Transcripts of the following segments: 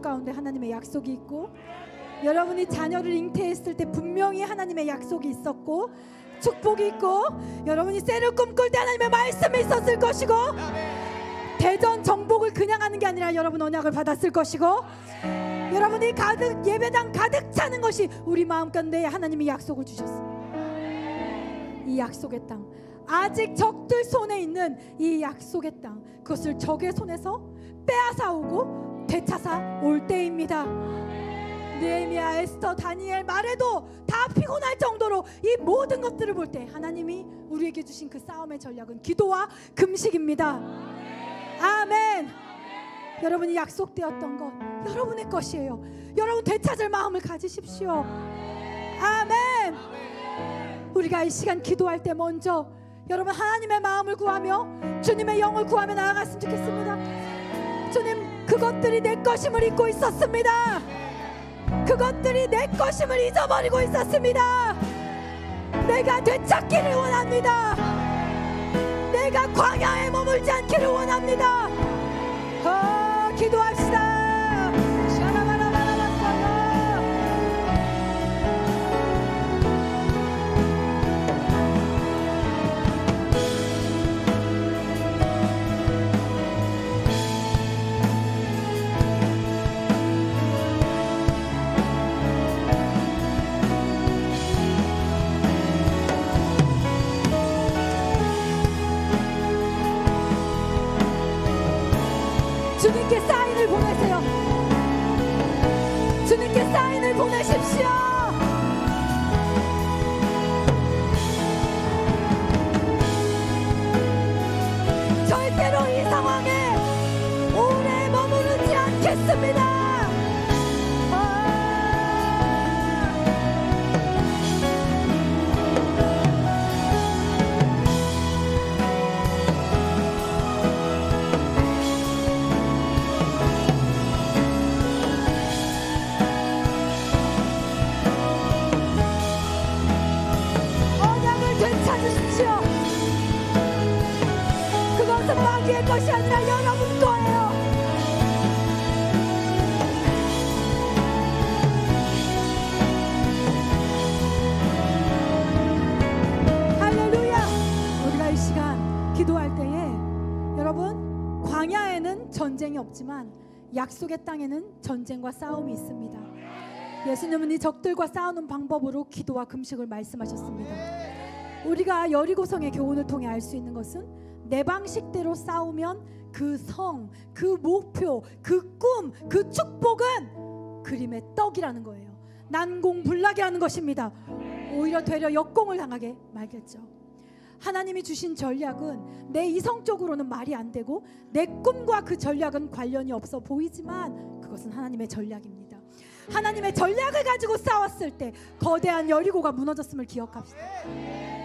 진로 가운데 하나님의 약속이 있고 여러분이 자녀를 잉태했을 때 분명히 하나님의 약속이 있었고 축복이 있고 여러분이 셀을 꿈꿀 때 하나님의 말씀이 있었을 것이고 대전 정복을 그냥 하는 게 아니라 여러분 언약을 받았을 것이고 여러분이 가득 예배당 가득 차는 것이 우리 마음 가운데 하나님이 약속을 주셨습니다. 이 약속의 땅 아직 적들 손에 있는 이 약속의 땅 그것을 적의 손에서 빼앗아 오고 되찾아 올 때입니다. 느헤미야, 에스터, 다니엘 말해도 다 피곤할 정도로 이 모든 것들을 볼 때 하나님이 우리에게 주신 그 싸움의 전략은 기도와 금식입니다. 아멘. 여러분이 약속되었던 것 여러분의 것이에요. 여러분 되찾을 마음을 가지십시오. 아멘. 우리가 이 시간 기도할 때 먼저 여러분 하나님의 마음을 구하며 주님의 영을 구하며 나아갔으면 좋겠습니다. 주님 그것들이 내 것임을 잊고 있었습니다. 그것들이 내 것임을 잊어버리고 있었습니다. 내가 되찾기를 원합니다. 내가 광야에 머물지 않기를 원합니다. 어, 기도합시다. 사인을 보내세요. 주님께 사인을 보내십시오. 마귀의 것이 아니라 여러분 거예요. 기도할 때에 여러분 광야에는 전쟁이 없지만 약속의 땅에는 전쟁과 싸움이 있습니다. 예수님은 이 적들과 싸우는 방법으로 기도와 금식을 말씀하셨습니다. 우리가 여리고성의 교훈을 통해 알 수 있는 것은 내 방식대로 싸우면 그 성, 그 목표, 그 꿈, 그 축복은 그림의 떡이라는 거예요. 난공불락이라는 것입니다. 오히려 되려 역공을 당하게 말겠죠. 하나님이 주신 전략은 내 이성 적으로는 말이 안 되고 내 꿈과 그 전략은 관련이 없어 보이지만 그것은 하나님의 전략입니다. 하나님의 전략을 가지고 싸웠을 때 거대한 여리고가 무너졌음을 기억합시다.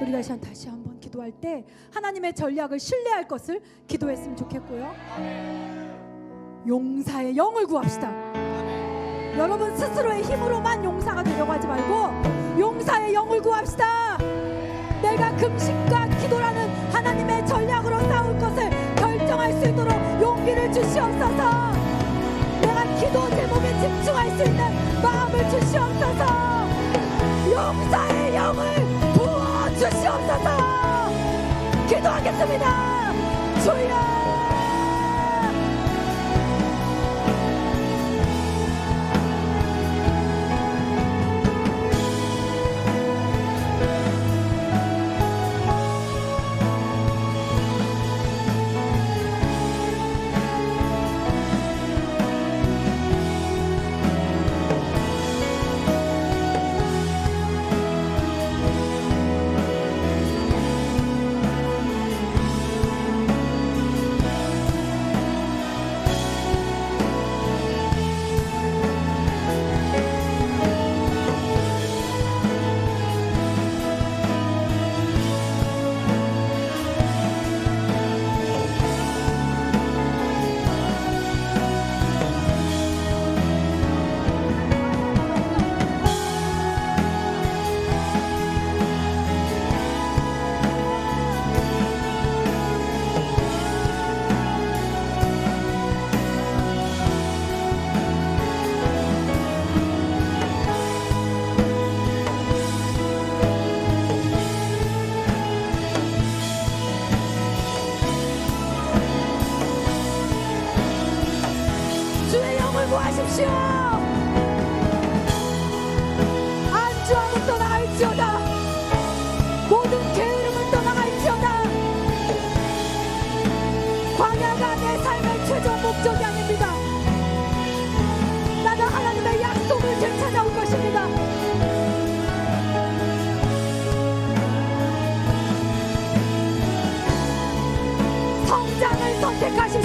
우리가 이 시간 다시 한번 기도할 때 하나님의 전략을 신뢰할 것을 기도했으면 좋겠고요. 용사의 영을 구합시다. 여러분 스스로의 힘으로만 용사가 되려고 하지 말고 용사의 영을 구합시다. 내가 금식과 기도라는 하나님의 전략으로 싸울 것을 결정할 수 있도록 용기를 주시옵소서. 내가 기도 제목에 집중할 수 있는 마음을 주시옵소서. 용사의 영을 부어 주시옵소서. 기도하겠습니다. 주여.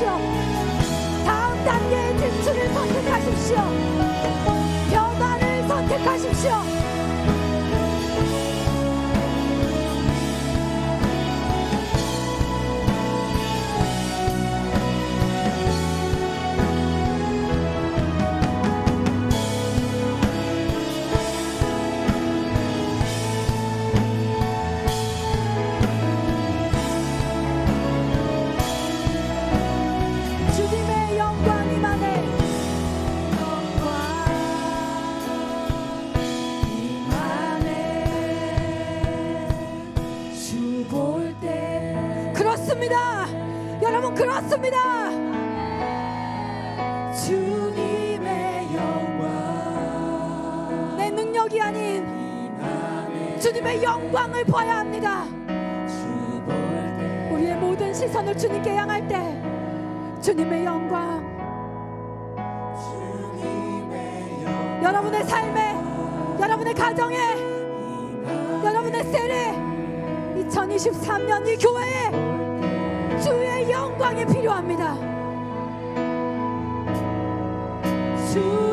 하십시오. 다음 단계의 진출을 선택하십시오. 변화를 선택하십시오. 그렇습니다. 여러분 그렇습니다. 주님의 영광. 내 능력이 아닌 주님의 영광을 봐야 합니다. 우리의 모든 시선을 주님께 향할 때 주님의 영광. 여러분의 삶에 여러분의 가정에 여러분의 셀에 2023년 이 교회에 주의 영광이 필요합니다. 주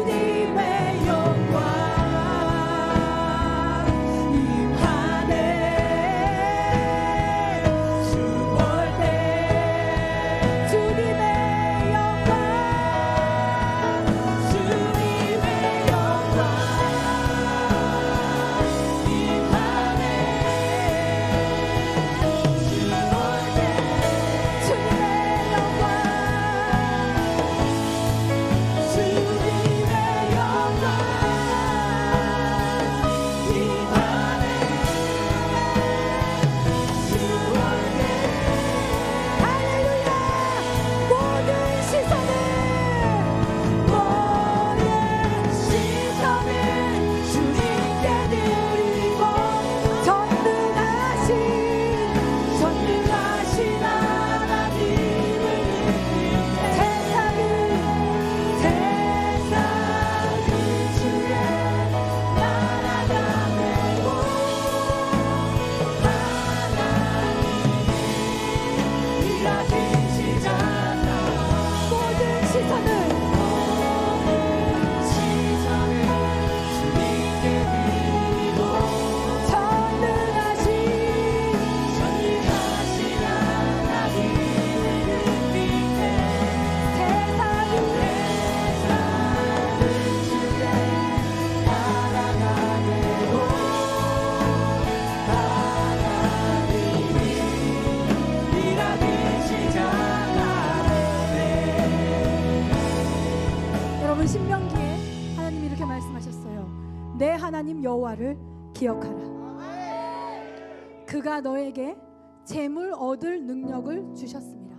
11장기에 하나님이 이렇게 말씀하셨어요. 내 하나님 여호와를 기억하라. 그가 너에게 재물 얻을 능력을 주셨습니다.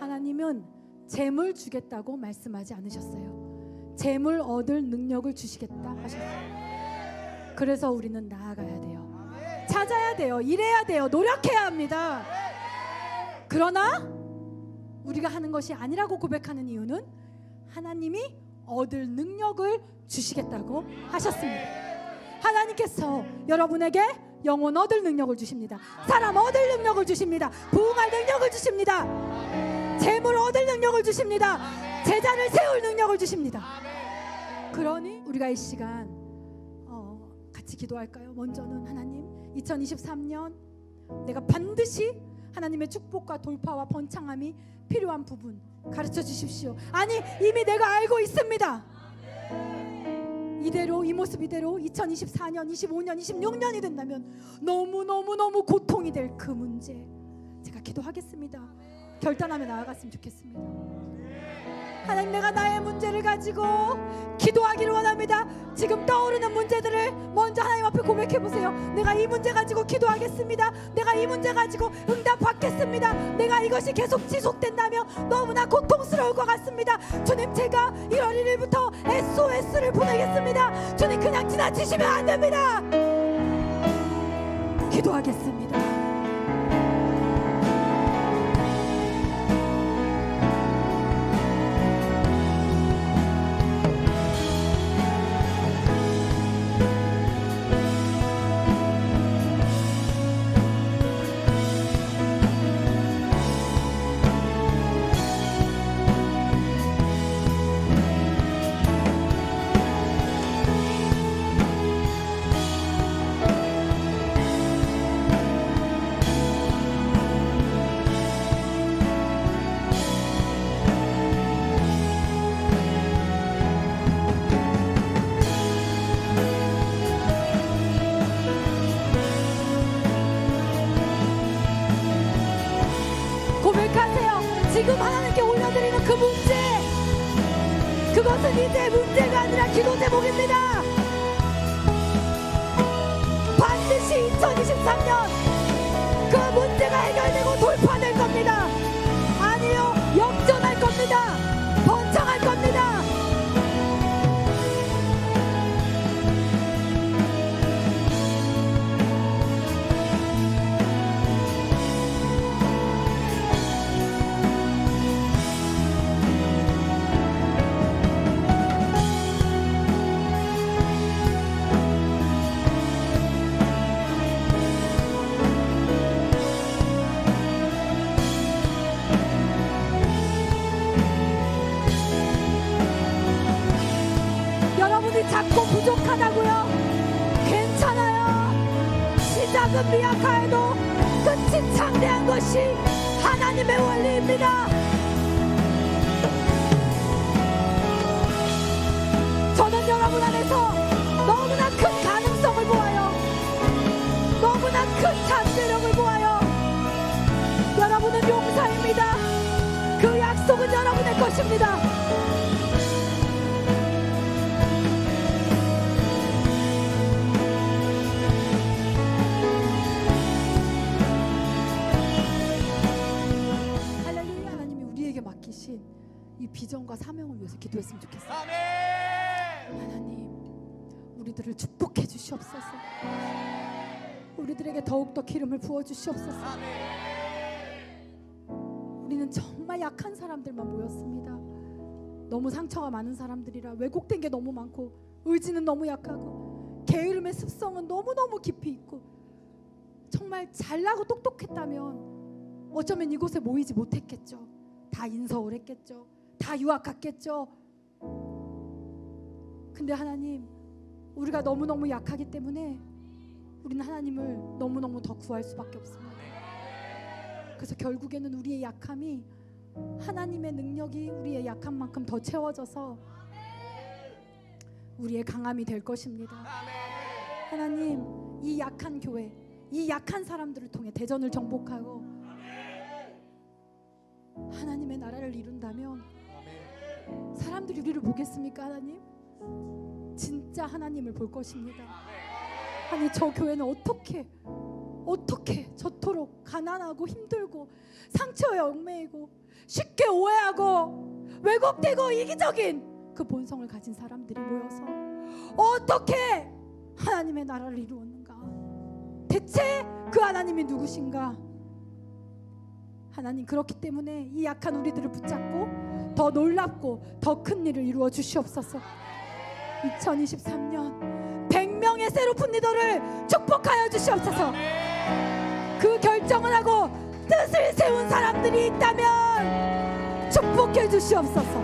하나님은 재물 주겠다고 말씀하지 않으셨어요. 재물 얻을 능력을 주시겠다 하셨어요. 그래서 우리는 나아가야 돼요. 찾아야 돼요. 일해야 돼요. 노력해야 합니다. 그러나 우리가 하는 것이 아니라고 고백하는 이유는 하나님이 얻을 능력을 주시겠다고 하셨습니다. 하나님께서 여러분에게 영혼 얻을 능력을 주십니다. 사람 얻을 능력을 주십니다. 부흥할 능력을 주십니다. 재물 얻을 능력을 주십니다. 제자를 세울 능력을 주십니다. 그러니 우리가 이 시간 어, 같이 기도할까요? 먼저는 하나님 2023년 내가 반드시 하나님의 축복과 돌파와 번창함이 필요한 부분 가르쳐 주십시오. 아니 이미 내가 알고 있습니다. 이대로 이 모습 이대로 2024년, 25년, 26년이 된다면 너무 너무 너무 고통이 될 그 문제 제가 기도하겠습니다. 결단하며 나아갔으면 좋겠습니다. 하나님 내가 나의 문제를 가지고 기도하기를 원합니다. 지금 떠오르는 문제들을 먼저 하나님 앞에 고백해 보세요. 내가 이 문제 가지고 기도하겠습니다. 내가 이 문제 가지고 응답 받겠습니다. 내가 이것이 계속 지속된다면 너무나 고통스러울 것 같습니다. 주님 제가 1월 1일부터 SOS를 보내겠습니다. 주님 그냥 지나치시면 안 됩니다. 기도하겠습니다. 지금 하나님께 올려드리는 그 문제. 그것은 이제 문제가 아니라 기도 제목입니다. 반드시 2023년 그 문제가 해결되고 돌파될 겁니다. 작고 부족하다고요? 괜찮아요. 시작은 미약하여도 끝이 창대한 것이 하나님의 원리입니다. 저는 여러분 안에서 너무나 큰 가능성을 보아요. 너무나 큰 잠재력을 보아요. 여러분은 용사입니다. 그 약속은 여러분의 것입니다. 이 비전과 사명을 위해서 기도했으면 좋겠어요. 하나님, 우리들을 축복해 주시옵소서. 우리들에게 더욱더 기름을 부어 주시옵소서. 우리는 정말 약한 사람들만 모였습니다. 너무 상처가 많은 사람들이라 왜곡된 게 너무 많고 의지는 너무 약하고 게으름의 습성은 너무너무 깊이 있고 정말 잘나고 똑똑했다면 어쩌면 이곳에 모이지 못했겠죠. 다 인서울 했겠죠. 다 유학 갔겠죠. 근데 하나님, 우리가 너무너무 약하기 때문에 우리는 하나님을 너무너무 더 구할 수밖에 없습니다. 그래서 결국에는 우리의 약함이 하나님의 능력이 우리의 약함만큼 더 채워져서 우리의 강함이 될 것입니다. 하나님, 이 약한 교회, 이 약한 사람들을 통해 대전을 정복하고 하나님의 나라를 이룬다면 사람들이 우리를 보겠습니까, 하나님? 진짜 하나님을 볼 것입니다. 아니 저 교회는 어떻게 어떻게 저토록 가난하고 힘들고 상처에 얽매이고 쉽게 오해하고 왜곡되고 이기적인 그 본성을 가진 사람들이 모여서 어떻게 하나님의 나라를 이루었는가? 대체 그 하나님이 누구신가? 하나님 그렇기 때문에 이 약한 우리들을 붙잡고 더 놀랍고 더 큰 일을 이루어 주시옵소서. 2023년 100명의 새로운 리더를 축복하여 주시옵소서. 그 결정을 하고 뜻을 세운 사람들이 있다면 축복해 주시옵소서.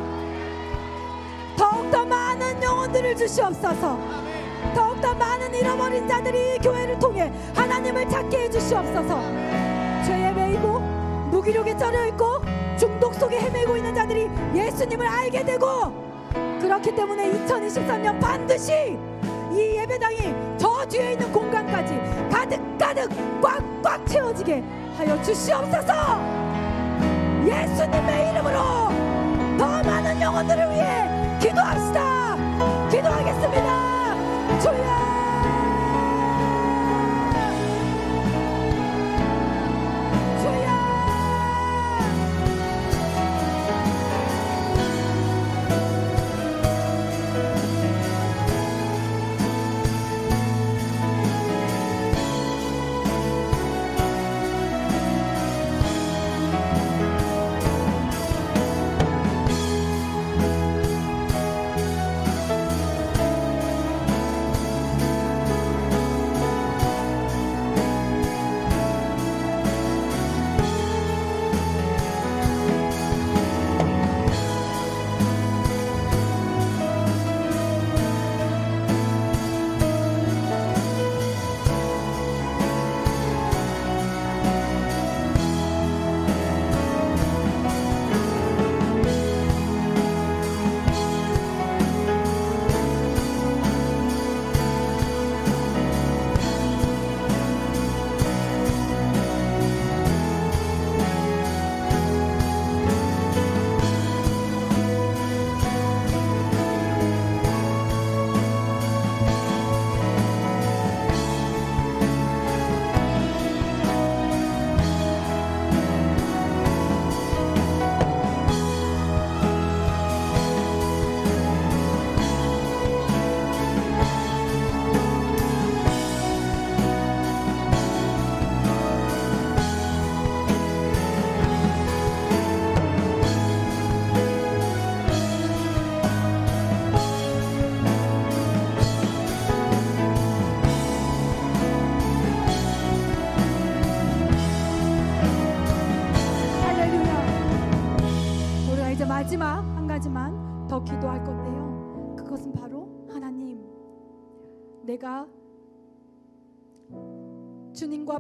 더욱더 많은 영혼들을 주시옵소서. 더욱더 많은 잃어버린 자들이 이 교회를 통해 하나님을 찾게 해 주시옵소서. 죄에 매이고 무기력에 쩔어 있고 속에 헤매고 있는 자들이 예수님을 알게 되고 그렇기 때문에 2023년 반드시 이 예배당이 저 뒤에 있는 공간까지 가득가득 꽉꽉 채워지게 하여 주시옵소서. 예수님의 이름으로 더 많은 영혼들을 위해 기도합시다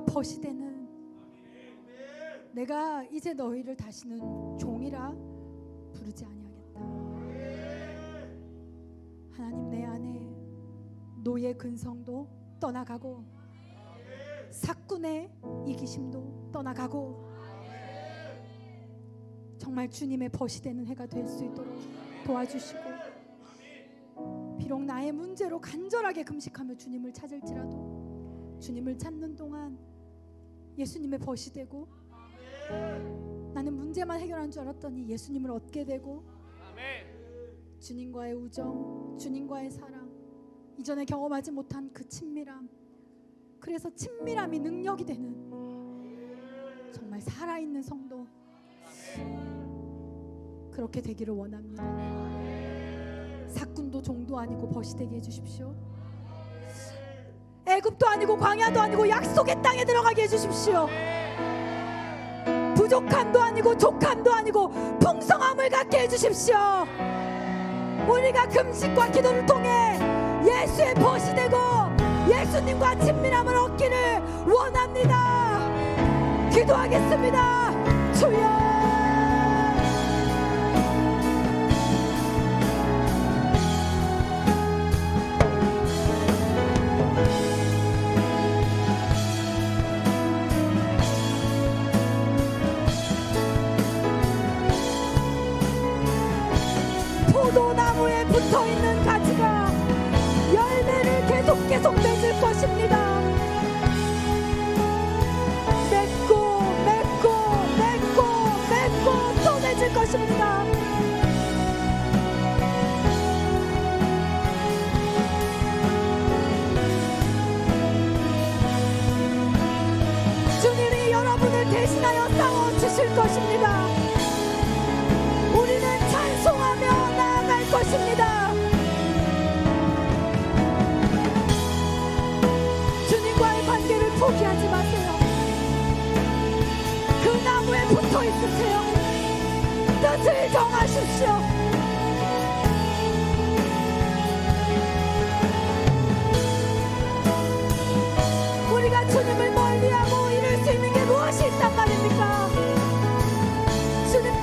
벗이 되는 내가 이제 너희를 다시는 종이라 부르지 아니하겠다. 하나님 내 안에 노예 근성도 떠나가고 사꾼의 이기심도 떠나가고 정말 주님의 벗이 되는 해가 될 수 있도록 도와주시고 비록 나의 문제로 간절하게 금식하며 주님을 찾을지라도 주님을 찾는 동안 예수님의 벗이 되고 나는 문제만 해결한 줄 알았더니 예수님을 얻게 되고 주님과의 우정, 주님과의 사랑, 이전에 경험하지 못한 그 친밀함, 그래서 친밀함이 능력이 되는 정말 살아있는 성도 그렇게 되기를 원합니다. 사꾼도 종도 아니고 벗이 되게 해주십시오. 애굽도 아니고 광야도 아니고 약속의 땅에 들어가게 해주십시오. 부족함도 아니고 족함도 아니고 풍성함을 갖게 해주십시오. 우리가 금식과 기도를 통해 예수의 벗이 되고 예수님과 친밀함을 얻기를 원합니다. 기도하겠습니다. 주여.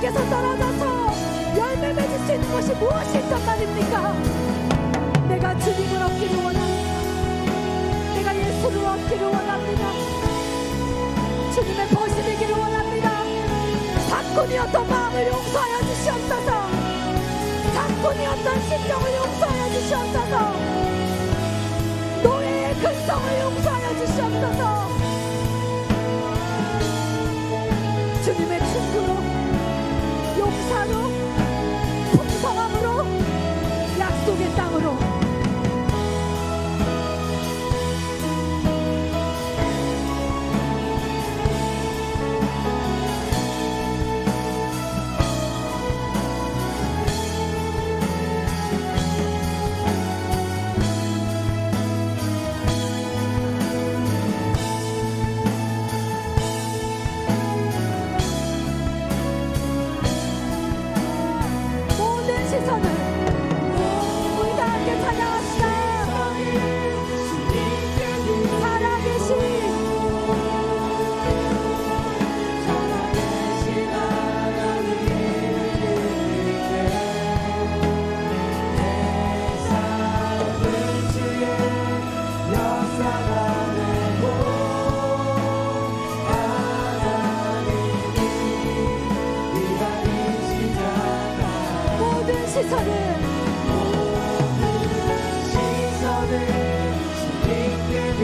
주님께서 떨어져서 열매 맺을 수 있는 것이 무엇이 있단 말입니까? 내가 주님을 얻기를 원합니다. 내가 예수를 얻기를 원합니다. 주님의 벗이 되기를 원합니다. 사꾼이었던 마음을 용서하여 주시옵소서. 사꾼이었던 심령을 용서하여 주시옵소서. 노예의 근성을 용서하여 주시옵소서.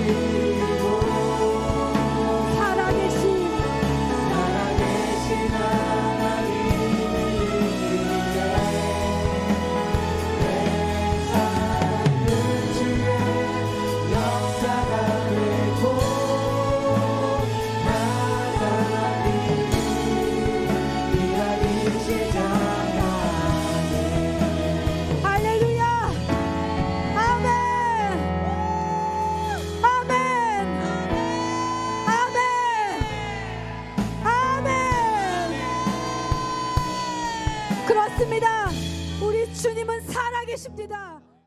살 그